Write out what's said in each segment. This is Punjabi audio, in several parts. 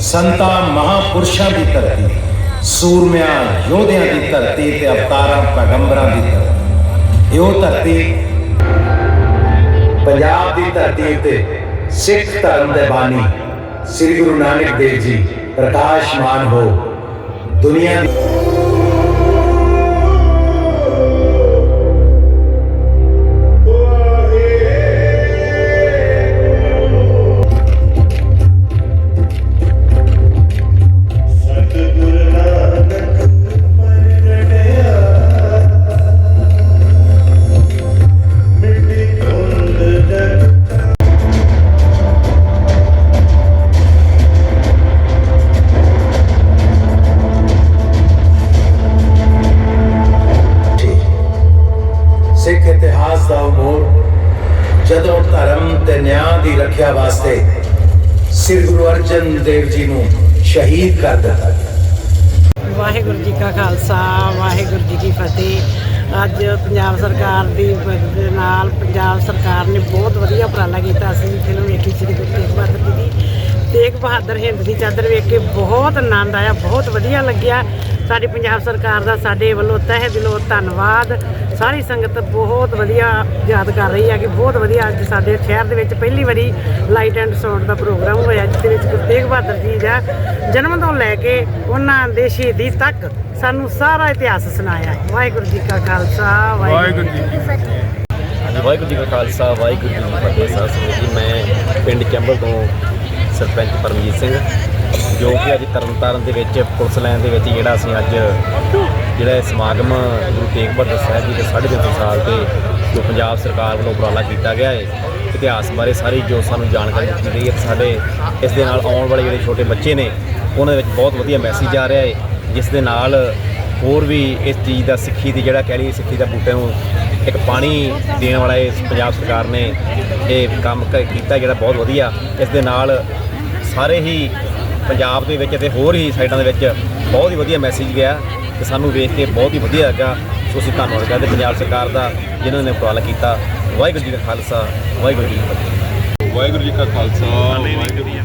ਸੰਤਾਂ ਮਹਾਪੁਰਸ਼ਾਂ ਦੀ ਧਰਤੀ, ਸੂਰਮਿਆਂ ਯੋਧਿਆਂ ਦੀ ਧਰਤੀ ਤੇ ਅਵਤਾਰਾਂ ਪੈਗੰਬਰਾਂ ਦੀ ਧਰਤੀ। ਇਹੋ ਧਰਤੀ ਪੰਜਾਬ ਦੀ ਧਰਤੀ ਤੇ ਸਿੱਖ ਧਰਮ ਦੇ ਬਾਣੀ ਸ੍ਰੀ ਗੁਰੂ ਨਾਨਕ ਦੇਵ ਜੀ ਪ੍ਰਕਾਸ਼ਮਾਨ ਹੋ। ਦੁਨੀਆ ਦੀ ਰੱਖਿਆ ਵਾਸਤੇ ਸ੍ਰੀ ਗੁਰੂ ਅਰਜਨ ਦੇਵ ਜੀ ਨੂੰ ਸ਼ਹੀਦ ਕਰ ਦਿੱਤਾ ਵਾਹਿਗੁਰੂ ਜੀ ਕਾ ਖਾਲਸਾ, ਵਾਹਿਗੁਰੂ ਜੀ ਕੀ ਫਤਿਹ। ਅੱਜ ਪੰਜਾਬ ਸਰਕਾਰ ਦੀ ਮਦਦ ਨਾਲ ਪੰਜਾਬ ਸਰਕਾਰ ਨੇ ਬਹੁਤ ਵਧੀਆ ਉਪਰਾਲਾ ਕੀਤਾ। ਅਸੀਂ ਫਿਲਮ ਵੇਖੀ ਸ੍ਰੀ ਗੁਰੂ ਤੇਗ ਬਹਾਦਰ ਜੀ ਦੀ ਤੇਗ ਬਹਾਦਰ ਹਿੰਦ ਦੀ ਚਾਦਰ ਵੇਖ ਕੇ ਬਹੁਤ ਆਨੰਦ ਆਇਆ, ਬਹੁਤ ਵਧੀਆ ਲੱਗਿਆ। ਸਾਡੀ ਪੰਜਾਬ ਸਰਕਾਰ ਦਾ ਸਾਡੇ ਵੱਲੋਂ ਤਹਿ ਦਿਲੋਂ ਧੰਨਵਾਦ। ਸਾਰੀ ਸੰਗਤ ਬਹੁਤ ਵਧੀਆ ਯਾਦ ਕਰ ਰਹੀ ਹੈ ਕਿ ਬਹੁਤ ਵਧੀਆ ਅੱਜ ਸਾਡੇ ਸ਼ਹਿਰ ਦੇ ਵਿੱਚ ਪਹਿਲੀ ਵਾਰੀ ਲਾਈਟ ਐਂਡ ਸਾਊਂਡ ਦਾ ਪ੍ਰੋਗਰਾਮ ਹੋਇਆ ਜਿਸ ਦੇ ਵਿੱਚ ਗੁਰੂ ਤੇਗ ਬਹਾਦਰ ਜੀ ਦਾ ਜਨਮ ਤੋਂ ਲੈ ਕੇ ਉਹਨਾਂ ਦੇ ਸ਼ਹੀਦੀ ਤੱਕ ਸਾਨੂੰ ਸਾਰਾ ਇਤਿਹਾਸ ਸੁਣਾਇਆ ਹੈ। ਵਾਹਿਗੁਰੂ ਜੀ ਕਾ ਖਾਲਸਾ ਵਾਹਿਗੁਰੂ ਜੀ ਕੀ ਫਤਿਹ। ਵਾਹਿਗੁਰੂ ਜੀ ਕਾ ਖਾਲਸਾ ਵਾਹਿਗੁਰੂ ਜੀ ਕੀ ਫਤਿਹ। ਸੰਗਤ ਜੀ ਮੈਂ ਪਿੰਡ ਚੰਬਲ ਤੋਂ ਸਰਪੰਚ ਪਰਮਜੀਤ ਸਿੰਘ। ਜੋ ਕਿ ਅੱਜ ਤਰਨਤਾਰਨ ਦੇ ਵਿੱਚ, ਪੁਲਿਸ ਲਾਈਨ ਦੇ ਵਿੱਚ ਜਿਹੜਾ ਅਸੀਂ ਅੱਜ ਜਿਹੜਾ ਇਹ ਸਮਾਗਮ ਗੁਰੂ ਤੇਗ ਬਹਾਦਰ ਸਾਹਿਬ ਜੀ ਦੇ 350 ਸਾਲ ਤੇ ਜੋ ਪੰਜਾਬ ਸਰਕਾਰ ਵੱਲੋਂ ਉਪਰਾਲਾ ਕੀਤਾ ਗਿਆ ਹੈ, ਇਤਿਹਾਸ ਬਾਰੇ ਸਾਰੀ ਜੋ ਸਾਨੂੰ ਜਾਣਕਾਰੀ ਦਿੱਤੀ ਗਈ ਹੈ ਸਾਡੇ ਇਸ ਦੇ ਨਾਲ ਆਉਣ ਵਾਲੇ ਜਿਹੜੇ ਛੋਟੇ ਬੱਚੇ ਨੇ, ਉਹਨਾਂ ਦੇ ਵਿੱਚ ਬਹੁਤ ਵਧੀਆ ਮੈਸੇਜ ਆ ਰਿਹਾ ਹੈ, ਜਿਸ ਦੇ ਨਾਲ ਹੋਰ ਵੀ ਇਸ ਚੀਜ਼ ਦਾ ਸਿੱਖੀ ਦੀ ਜਿਹੜਾ ਕਹਿ ਲਈਏ ਸਿੱਖੀ ਦਾ ਬੂਟੇ ਨੂੰ ਇੱਕ ਪਾਣੀ ਦੇਣ ਵਾਲਾ ਇਹ ਪੰਜਾਬ ਸਰਕਾਰ ਨੇ ਇਹ ਕੰਮ ਕ- ਕੀਤਾ ਜਿਹੜਾ ਬਹੁਤ ਵਧੀਆ, ਇਸ ਦੇ ਨਾਲ ਸਾਰੇ ਹੀ ਪੰਜਾਬ ਦੇ ਵਿੱਚ ਤੇ ਹੋਰ ਹੀ ਸਾਈਡਾਂ ਦੇ ਵਿੱਚ ਬਹੁਤ ਹੀ ਵਧੀਆ ਮੈਸੇਜ ਗਿਆ ਤੇ ਸਾਨੂੰ ਵੇਖ ਕੇ ਬਹੁਤ ਹੀ ਵਧੀਆ ਲੱਗਾ। ਸੋ ਅਸੀਂ ਧੰਨਵਾਦ ਕਰਦੇ ਪੰਜਾਬ ਸਰਕਾਰ ਦਾ ਜਿਨ੍ਹਾਂ ਨੇ ਉਪਰਾਲਾ ਕੀਤਾ। ਵਾਹਿਗੁਰੂ ਜੀ ਕਾ ਖਾਲਸਾ ਵਾਹਿਗੁਰੂ ਜੀ ਕੀ ਫਤਿਹ। ਵਾਹਿਗੁਰੂ ਜੀ ਕਾ ਖਾਲਸਾ ਵਾਹਿਗੁਰੂ ਜੀ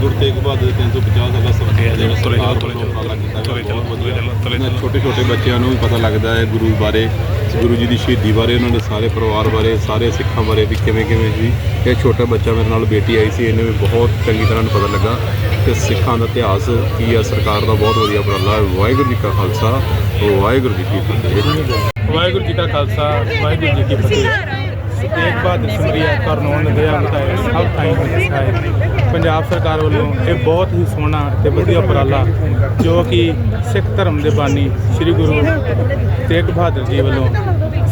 ਗੁਰੂ ਤੇਗ ਬਹਾਦਰ 350 ਸਾਲਾ ਸਰਕਾਰ ਜਿਹੜਾ ਸਰਕਾਰ ਵੱਲੋਂ ਉਪਰਾਲਾ ਕੀਤਾ ਗਿਆ। ਬਹੁਤ ਵਧੀਆ ਛੋਟੇ ਛੋਟੇ ਬੱਚਿਆਂ ਨੂੰ ਵੀ ਪਤਾ ਲੱਗਦਾ ਹੈ ਗੁਰੂ ਬਾਰੇ ਗੁਰੂ ਜੀ ਦੀ ਸ਼ਹੀਦੀ ਬਾਰੇ ਉਹਨਾਂ ਦੇ ਸਾਰੇ ਪਰਿਵਾਰ ਬਾਰੇ ਸਾਰੇ ਸਿੱਖਾਂ ਬਾਰੇ ਵੀ ਕਿਵੇਂ ਕਿਵੇਂ ਸੀ ਇਹ ਛੋਟਾ ਬੱਚਾ ਮੇਰੇ ਨਾਲ ਬੇਟੀ ਆਈ ਸੀ ਇਹਨੇ ਵੀ ਬਹੁਤ ਚੰਗੀ ਤਰ੍ਹਾਂ ਨੂੰ ਪਤਾ ਲੱਗਾ ਕਿ ਸਿੱਖਾਂ ਦਾ ਇਤਿਹਾਸ ਕੀ ਹੈ ਸਰਕਾਰ ਦਾ ਬਹੁਤ ਵਧੀਆ ਉਪਰਾਲਾ ਹੈ। ਵਾਹਿਗੁਰੂ ਜੀ ਕਾ ਖਾਲਸਾ ਵਾਹਿਗੁਰੂ ਜੀ ਕੀ ਫਤਿਹ। ਵਾਹਿਗੁਰੂ ਜੀ ਕਾ ਖਾਲਸਾ ਵਾਹਿਗੁਰੂ ਜੀ ਕੀ ਫਤਿਹ। ਤੇਗ ਬਹਾਦਰ ਸਿਮਰਿਆ ਕਰਨੋਨ ਦਇਆ ਮਤਾਏ ਸਭ ਥਾਈਂ ਹੈ ਪੰਜਾਬ ਸਰਕਾਰ ਵੱਲੋਂ ਇਹ ਬਹੁਤ ਹੀ ਸੋਹਣਾ ਤੇ ਵਧੀਆ ਉਪਰਾਲਾ ਜੋ ਕਿ ਸਿੱਖ ਧਰਮ ਦੇ ਬਾਨੀ ਸ੍ਰੀ ਗੁਰੂ ਤੇਗ ਬਹਾਦਰ ਜੀ ਵੱਲੋਂ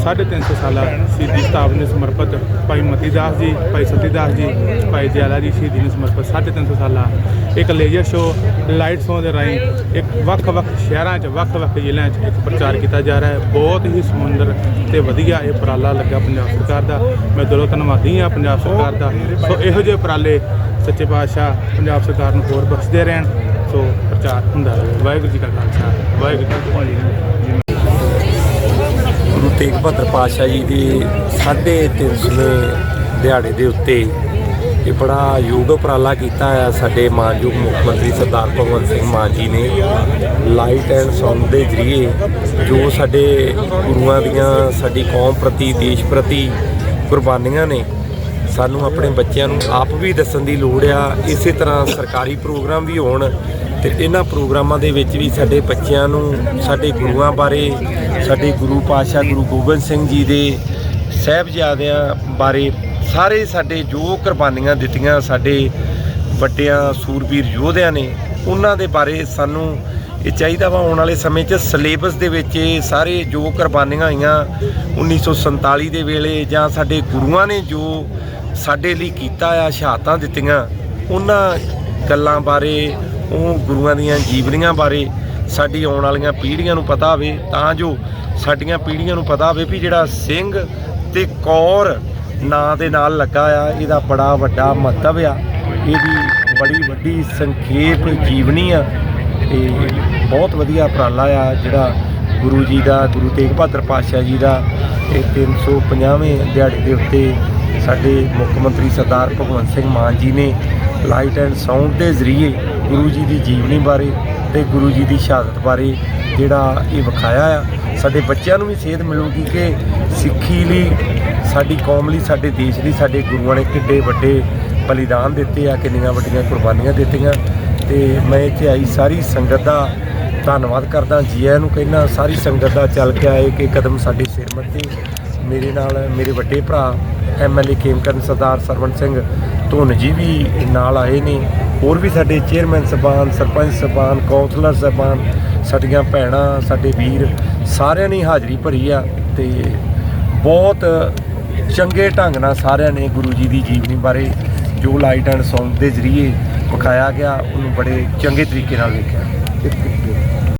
350 ਸਾਲਾ ਸ਼ਹੀਦੀ ਸਤਾਬ ਨੂੰ ਸਮਰਪਿਤ ਭਾਈ ਮਤੀ ਦਾਸ ਜੀ, ਭਾਈ ਸਤੀ ਦਾਸ ਜੀ, ਭਾਈ ਦਿਆਲਾ ਜੀ ਸ਼ਹੀਦੀ ਨੂੰ ਸਮਰਪਿਤ 350 ਸਾਲਾ। ਇੱਕ ਲੇਜ਼ਰ ਸ਼ੋਅ ਲਾਈਟ ਸ਼ੋਅ ਦੇ ਰਾਹੀਂ ਇੱਕ ਵੱਖ-ਵੱਖ ਸ਼ਹਿਰਾਂ 'ਚ ਵੱਖ-ਵੱਖ ਜ਼ਿਲ੍ਹਿਆਂ 'ਚ ਇੱਕ ਪ੍ਰਚਾਰ ਕੀਤਾ ਜਾ ਰਿਹਾ ਹੈ। ਬਹੁਤ ਹੀ ਸੁੰਦਰ ਤੇ ਵਧੀਆ ਇਹ ਉਪਰਾਲਾ ਲੱਗਾ ਪੰਜਾਬ ਸਰਕਾਰ ਦਾ। ਮੈਂ ਦਿਲੋਂ ਧੰਨਵਾਦੀ ਹਾਂ ਪੰਜਾਬ ਸਰਕਾਰ ਦਾ। ਸੋ ਇਹੋ ਜਿਹੇ ਉਪਰਾਲੇ ਸੱਚੇ ਪਾਤਸ਼ਾਹ ਪੰਜਾਬ ਸਰਕਾਰ ਨੂੰ ਹੋਰ ਬਖਸ਼ਦੇ ਰਹਿਣ, ਸੋ ਪ੍ਰਚਾਰ ਹੁੰਦਾ ਰਹੇ। ਵਾਹਿਗੁਰੂ ਜੀ ਕਾ ਖਾਲਸਾ, ਵਾਹਿਗੁਰੂ ਜੀ ਕੀ ਫਤਿਹ। ਗੁਰੂ ਤੇਗ ਬਹਾਦਰ ਪਾਤਸ਼ਾਹ ਜੀ ਦੇ 350ਵੇਂ ਦਿਹਾੜੇ ਦੇ ਉੱਤੇ ਇਹ ਬੜਾ ਯੋਗ ਉਪਰਾਲਾ ਕੀਤਾ ਹੈ ਸਾਡੇ ਮਾਨਯੋਗ ਮੁੱਖ ਮੰਤਰੀ ਸਰਦਾਰ ਭਗਵੰਤ ਸਿੰਘ ਮਾਨ ਜੀ ਨੇ ਲਾਈਟ ਐਂਡ ਸਾਊਂਡ ਦੇ ਜ਼ਰੀਏ ਜੋ ਸਾਡੇ ਗੁਰੂਆਂ ਦੀਆਂ ਸਾਡੀ ਕੌਮ ਪ੍ਰਤੀ, ਦੇਸ਼ ਪ੍ਰਤੀ ਕੁਰਬਾਨੀਆਂ ਨੇ ਸਾਨੂੰ ਆਪਣੇ ਬੱਚਿਆਂ ਨੂੰ ਆਪ ਵੀ ਦੱਸਣ ਦੀ ਲੋੜ ਆ, ਇਸੇ ਤਰ੍ਹਾਂ ਸਰਕਾਰੀ ਪ੍ਰੋਗਰਾਮ ਵੀ ਹੋਣ ਤੇ ਇਹਨਾਂ ਪ੍ਰੋਗਰਾਮਾਂ ਦੇ ਵਿੱਚ ਵੀ ਸਾਡੇ ਬੱਚਿਆਂ ਨੂੰ, ਸਾਡੇ ਗੁਰੂਆਂ ਬਾਰੇ, ਸਾਡੇ ਗੁਰੂ ਪਾਤਸ਼ਾਹ ਗੁਰੂ ਗੋਬਿੰਦ ਸਿੰਘ ਜੀ ਦੇ ਸਾਹਿਬਜ਼ਾਦਿਆਂ ਬਾਰੇ ਸਾਰੇ ਸਾਡੇ ਜੋ ਕੁਰਬਾਨੀਆਂ ਦਿੱਤੀਆਂ ਸਾਡੇ ਵੱਡਿਆਂ ਸੂਰਬੀਰ ਯੋਧਿਆਂ ਨੇ, ਉਹਨਾਂ ਦੇ ਬਾਰੇ ਸਾਨੂੰ ਇਹ ਚਾਹੀਦਾ ਵਾ ਆਉਣ ਵਾਲੇ ਸਮੇਂ 'ਚ ਸਿਲੇਬਸ ਦੇ ਵਿੱਚ ਇਹ ਸਾਰੇ ਜੋ ਕੁਰਬਾਨੀਆਂ ਹੋਈਆਂ 1947 ਦੇ ਵੇਲੇ ਜਾਂ ਸਾਡੇ ਗੁਰੂਆਂ ਨੇ ਜੋ ਸਾਡੇ ਲਈ ਕੀਤਾ ਆ, ਸ਼ਹਾਦਤਾਂ ਦਿੱਤੀਆਂ। ਉਹਨਾਂ ਗੱਲਾਂ ਬਾਰੇ, ਉਹ ਗੁਰੂਆਂ ਦੀਆਂ ਜੀਵਨੀਆਂ ਬਾਰੇ ਸਾਡੀ ਆਉਣ ਵਾਲੀਆਂ ਪੀੜ੍ਹੀਆਂ ਨੂੰ ਪਤਾ ਹੋਵੇ, ਤਾਂ ਜੋ ਸਾਡੀਆਂ ਪੀੜ੍ਹੀਆਂ ਨੂੰ ਪਤਾ ਹੋਵੇ ਵੀ ਜਿਹੜਾ ਸਿੰਘ ਤੇ ਕੌਰ ਨਾਂ ਦੇ ਨਾਲ ਲੱਗਾ ਆ, ਇਹਦਾ ਬੜਾ ਵੱਡਾ ਮਹੱਤਵ ਆ। ਇਹਦੀ ਬੜੀ ਵੱਡੀ ਸੰਖੇਪ ਜੀਵਨੀ ਆ। ਤੇ ਬਹੁਤ ਵਧੀਆ ਉਪਰਾਲਾ ਆ ਜਿਹੜਾ ਗੁਰੂ ਜੀ ਦਾ, ਗੁਰੂ ਤੇਗ ਬਹਾਦਰ ਪਾਤਸ਼ਾਹ ਜੀ ਦਾ। ਇਹ 350ਵੇਂ ਦਿਹਾੜੇ ਦੇ ਉੱਤੇ ਸਾਡੇ ਮੁੱਖ ਮੰਤਰੀ ਸਰਦਾਰ ਭਗਵੰਤ ਸਿੰਘ ਮਾਨ ਜੀ ਨੇ ਲਾਈਟ ਐਂਡ ਸਾਊਂਡ ਦੇ ਜ਼ਰੀਏ ਗੁਰੂ ਜੀ ਦੀ ਜੀਵਨੀ ਬਾਰੇ ਤੇ ਗੁਰੂ ਜੀ ਦੀ ਸ਼ਹਾਦਤ ਬਾਰੇ ਜਿਹੜਾ ਇਹ ਵਿਖਾਇਆ ਆ, ਸਾਡੇ ਬੱਚਿਆਂ ਨੂੰ ਵੀ ਸੇਧ ਮਿਲੂਗੀ ਕਿ ਸਿੱਖੀ ਲਈ, ਸਾਡੀ ਕੌਮ ਲਈ, ਸਾਡੇ ਦੇਸ਼ ਲਈ, ਸਾਡੇ ਗੁਰੂਆਂ ਨੇ ਕਿੱਡੇ ਵੱਡੇ ਬਲੀਦਾਨ ਦਿੱਤੇ ਆ, ਕਿੰਨੀਆਂ ਵੱਡੀਆਂ ਕੁਰਬਾਨੀਆਂ ਦਿੱਤੀਆਂ। ਤੇ ਮੈਂ ਇੱਥੇ ਆਈ ਸਾਰੀ ਸੰਗਤ ਦਾ ਧੰਨਵਾਦ ਕਰਦਾ ਜੀ ਆਇਆਂ ਨੂੰ ਕਹਿੰਦਾ ਸਾਰੀ ਸੰਗਤ ਦਾ ਚੱਲ ਕੇ ਆਏ ਕਿ ਕਦਮ ਸਾਡੇ ਸਿਰ ਮੱਥੇ। ਮੇਰੇ ਨਾਲ ਮੇਰੇ ਵੱਡੇ ਭਰਾ ਐਮਐਲਏ ਕੇਮਕਰਨ ਸਰਦਾਰ ਸਰਵਣ ਸਿੰਘ ਧੁੰਨ ਜੀ ਵੀ ਨਾਲ ਆਏ ਨੇ। ਹੋਰ ਵੀ ਸਾਡੇ ਚੇਅਰਮੈਨ ਸਾਹਿਬਾਨ ਸਰਪੰਚ ਸਾਹਿਬਾਨ ਕੌਂਸਲਰ ਸਾਹਿਬਾਨ ਸਾਡੀਆਂ ਭੈਣਾਂ, ਸਾਡੇ ਵੀਰ ਸਾਰਿਆਂ ਨੇ ਹਾਜ਼ਰੀ ਭਰੀ ਆ ਤੇ ਬਹੁਤ ਚੰਗੇ ਢੰਗ ਨਾਲ ਸਾਰਿਆਂ ਨੇ ਗੁਰੂ ਜੀ ਦੀ ਜੀਵਨੀ ਬਾਰੇ ਜੋ ਲਾਈਟ ਐਂਡ ਸਾਊਂਡ ਦੇ ਜ਼ਰੀਏ ਵਿਖਾਇਆ ਗਿਆ, ਉਹਨੂੰ ਬੜੇ ਚੰਗੇ ਤਰੀਕੇ ਨਾਲ ਵੇਖਿਆ।